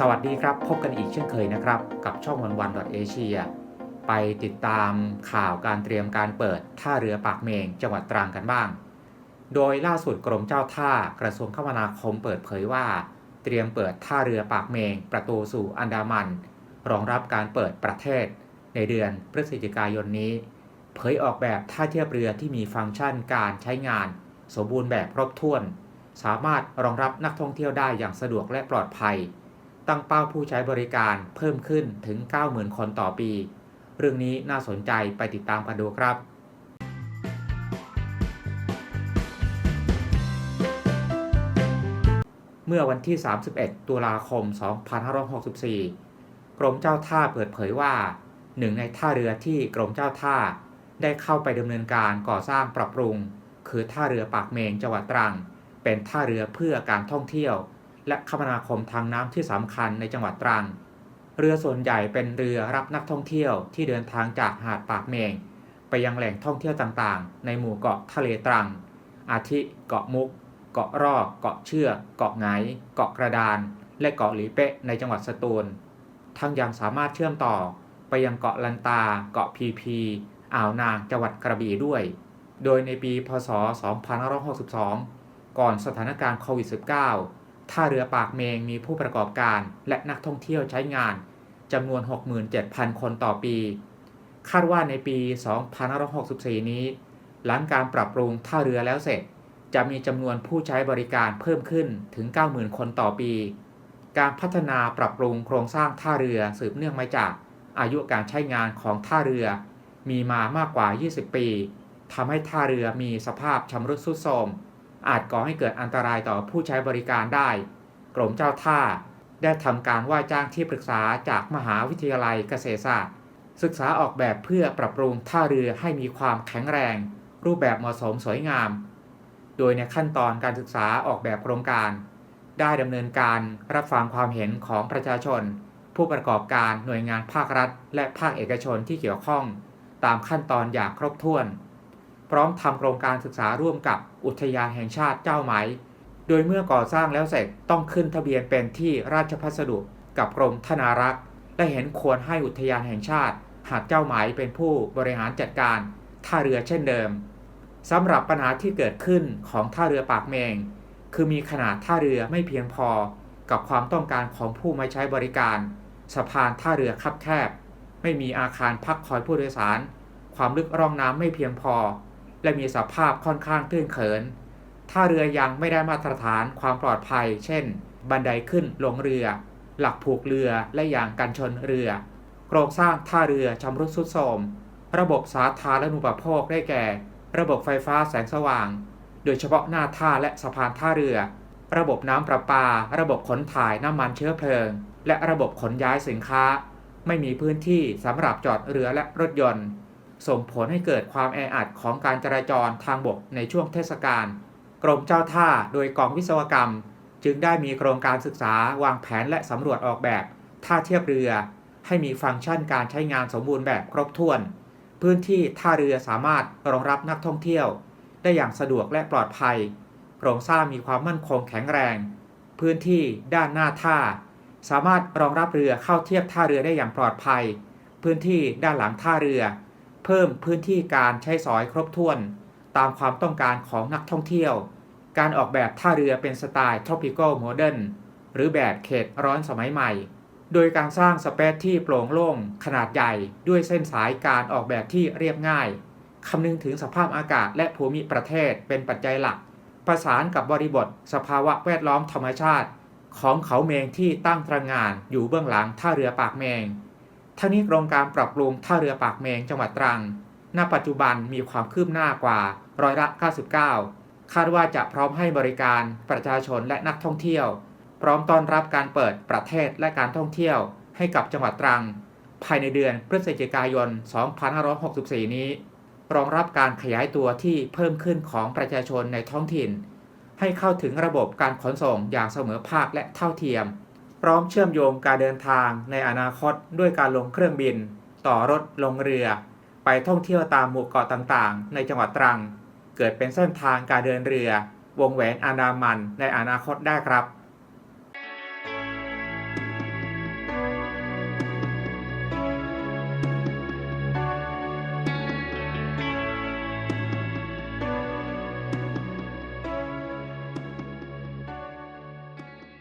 สวัสดีครับ พบกันอีกเช่นเคยนะครับ กับช่องวันวันเอเชียไปติดตามข่าวการเตรียมการเปิดท่าเรือปากเมงจังหวัดตรังกันบ้าง โดยล่าสุดกรมเจ้าท่ากระทรวงคมนาคมเปิดเผยว่า เตรียมเปิดท่าเรือปากเมง ประตูสู่อันดามัน รองรับการเปิดประเทศ ในเดือนพฤศจิกายนนี้ เผยออกแบบท่าเทียบเรือที่มีฟังก์ชันการใช้งาน สมบูรณ์แบบครบถ้วน สามารถรองรับนักท่องเที่ยวได้อย่างสะดวกและปลอดภัย ตั้งเป้าผู้ใช้บริการเพิ่มขึ้นถึง 90,000 คนต่อปี เรื่องนี้น่าสนใจไปติดตามกันดูครับเมื่อวันที่ 31 ตุลาคม 2564 กรมเจ้าท่าเปิดเผยว่า หนึ่งในท่าเรือที่กรมเจ้าท่า ได้เข้าไปดำเนินการก่อสร้างปรับปรุง คือท่าเรือปากเมงจังหวัดตรัง เป็นท่าเรือเพื่อการท่องเที่ยว และคมนาคมทางน้ำที่สำคัญในจังหวัดตรัง เรือส่วนใหญ่เป็นเรือรับนักท่องเที่ยวที่เดินทางจากหาดปากเมง ไปยังแหล่งท่องเที่ยวต่างๆ ในหมู่เกาะทะเลตรัง อาทิเกาะมุก เกาะรอกเกาะเชือกเกาะไงเกาะกระดาน และเกาะหลีเป๊ะในจังหวัดสตูล ทั้งยังสามารถเชื่อมต่อไปยังเกาะลันตา เกาะพีพี อ่าวนาง จังหวัดกระบี่ด้วย โดยในปี พศ 2562 ก่อนสถานการณ์โควิด -19 ท่าเรือปากเมงมีผู้ประกอบการและนักท่องเที่ยวใช้งานจำนวน 67,000 คนต่อปี คาดว่าในปี 2564 นี้ หลังการปรับปรุงท่าเรือแล้วเสร็จ จะมีจำนวนผู้ใช้บริการเพิ่มขึ้นถึง 90,000 คนต่อปี การพัฒนาปรับปรุงโครงสร้างท่าเรือสืบเนื่องมาจากอายุการใช้งานของท่าเรือ มีมามากกว่า 20 ปีทำให้ท่าเรือมีสภาพชำรุดทรุดโทรม อาจก่อให้เกิดอันตรายต่อผู้ใช้บริการได้ กรมเจ้าท่า ได้ทำการว่าจ้างที่ปรึกษาจากมหาวิทยาลัยเกษตรศาสตร์ ศึกษาออกแบบเพื่อปรับปรุงท่าเรือให้มีความแข็งแรง รูปแบบเหมาะสมสวยงาม โดยในขั้นตอนการศึกษาออกแบบโครงการ ได้ดำเนินการรับฟังความเห็นของประชาชน ผู้ประกอบการหน่วยงานภาครัฐ และภาคเอกชนที่เกี่ยวข้อง ตามขั้นตอนอย่างครบถ้วน พร้อมทำโครงการศึกษาร่วมกับอุทยานแห่งชาติเจ้าไหม โดยเมื่อก่อสร้างแล้วเสร็จต้องขึ้นทะเบียนเป็นที่ราชพัสดุกับกรมธนารักษ์ และเห็นควรให้อุทยานแห่งชาติหากเจ้าไหมเป็นผู้บริหารจัดการท่าเรือเช่นเดิมสำหรับปัญหาที่เกิดขึ้นของท่าเรือปากเมง คือมีขนาดท่าเรือไม่เพียงพอกับความต้องการของผู้มาใช้บริการสะพานท่าเรือคับแคบ ไม่มีอาคารพักคอยผู้โดยสาร ความลึกร่องน้ำไม่เพียงพอ และมีสภาพค่อนข้างตื้นเขินท่าเรือยังไม่ได้มาตรฐานความปลอดภัย เช่น บันไดขึ้นลงเรือ หลักผูกเรือและอย่างกันชนเรือ โครงสร้างท่าเรือชำรุดทรุดโทรม ระบบสาธารณูปโภคได้แก่ ระบบไฟฟ้าแสงสว่าง โดยเฉพาะหน้าท่าและสะพานท่าเรือ ระบบน้ำประปา ระบบขนถ่ายน้ำมันเชื้อเพลิง และระบบขนย้ายสินค้า ไม่มีพื้นที่สำหรับจอดเรือและรถยนต์ ส่งผลให้เกิดความแออัดของการจราจรทางบกในช่วงเทศกาลกรมเจ้าท่าโดยกองวิศวกรรม จึงได้มีโครงการศึกษาวางแผนและสำรวจออกแบบท่าเทียบเรือ ให้มีฟังก์ชันการใช้งานสมบูรณ์แบบครบถ้วน พื้นที่ท่าเรือสามารถรองรับนักท่องเที่ยว ได้อย่างสะดวกและปลอดภัยโครงสร้างมีความมั่นคงแข็งแรง พื้นที่ด้านหน้าท่า สามารถรองรับเรือเข้าเทียบท่าเรือได้อย่างปลอดภัย พื้นที่ด้านหลังท่าเรือ เพิ่มพื้นที่การใช้สอยครบถ้วน ตามความต้องการของนักท่องเที่ยว การออกแบบท่าเรือเป็นสไตล์ tropical modern หรือแบบเขตร้อนสมัยใหม่ โดยการสร้างสเปซที่โปร่งโล่งขนาดใหญ่ ด้วยเส้นสายการออกแบบที่เรียบง่ายคำนึงถึงสภาพอากาศและภูมิประเทศเป็นปัจจัยหลัก ประสานกับบริบท สภาวะแวดล้อมธรรมชาติ ของเขาเมงที่ตั้งตระงานอยู่เบื้องหลังท่าเรือปากเมง ทั้งนี้โครงการปรับปรุงท่าเรือปากเมงจังหวัดตรัง ณ ปัจจุบันมีความคืบหน้ากว่าร้อยละ 99 คาดว่าจะพร้อมให้บริการประชาชนและนักท่องเที่ยว พร้อมต้อนรับการเปิดประเทศและการท่องเที่ยวให้กับจังหวัดตรัง ภายในเดือนพฤศจิกายน 2564 นี้ รองรับการขยายตัวที่เพิ่มขึ้นของประชาชนในท้องถิ่น ให้เข้าถึงระบบการขนส่งอย่างเสมอภาคและเท่าเทียม พร้อมเชื่อมโยงการเดินทางในอนาคตด้วยการลงเครื่องบิน ต่อรถลงเรือ ไปท่องเที่ยวตามหมู่เกาะต่างๆ ในจังหวัดตรัง เกิดเป็นเส้นทางการเดินเรือ วงแหวนอันดามันในอนาคตได้ครับ